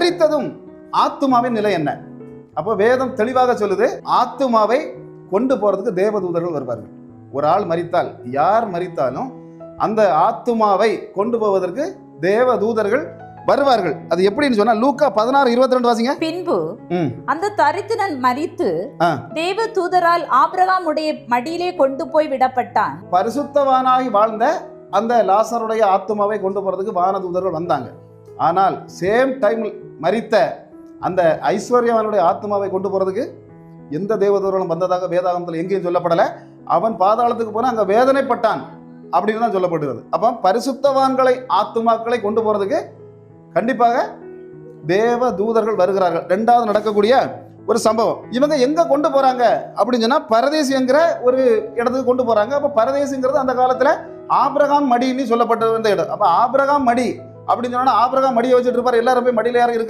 மறித்ததும் ஆத்துமாவின் நிலை என்ன? அப்போ வேதம் தெளிவாக சொல்லுது ஆத்துமாவை கொண்டு போறதுக்கு தேவதூதர்கள் வருவார்கள். ஒரு ஆள் மரித்தால் யார் மரித்தாலும் அந்த ஆத்துமாவை கொண்டு போவதற்கு தேவதூதர்கள் வருவார்கள். அது எப்படின்னு சொன்னா லூக்கா பதினாறு இருபத்தி ரெண்டு வாசிங்க. பின்பு அந்த தரித்திரன் மரித்து ஆ. தேவ தூதரால் ஆபிரகாமுடைய மடியிலே கொண்டு போய் விடப்பட்டான். பரிசுத்தவானாகி வாழ்ந்த அந்த லாசருடைய ஆத்துமாவை கொண்டு போறதுக்கு வானதூதர்கள் வந்தாங்க. ஆனால் சேம் டைம் மறித்த அந்த ஐஸ்வர்யவானுடைய ஆத்மாவை கொண்டு போகிறதுக்கு எந்த தேவதூர்களும் வந்ததாக வேதாகமத்தில் எங்கேயும் சொல்லப்படலை. அவன் பாதாளத்துக்கு போனால் அங்கே வேதனைப்பட்டான் அப்படின்னு தான் சொல்லப்படுகிறது. அப்போ பரிசுத்தவான்களை ஆத்துமாக்களை கொண்டு போகிறதுக்கு கண்டிப்பாக தேவ தூதர்கள் வருகிறார்கள். ரெண்டாவது நடக்கக்கூடிய ஒரு சம்பவம். இவங்க எங்கே கொண்டு போகிறாங்க அப்படின்னு சொன்னால் பரதேசிங்கிற ஒரு இடத்துக்கு கொண்டு போகிறாங்க அப்போ பரதேசிங்கிறது அந்த காலத்தில் ஆபிரகாம் மடின்னு சொல்லப்பட்ட இந்த இடம். அப்போ ஆபிரகாம் மடி அப்படின்னு சொன்னா ஆபிரகாம் மடியை வச்சுட்டு இருப்பார். எல்லாரும் போய் மடியில் யாரும் இருக்கு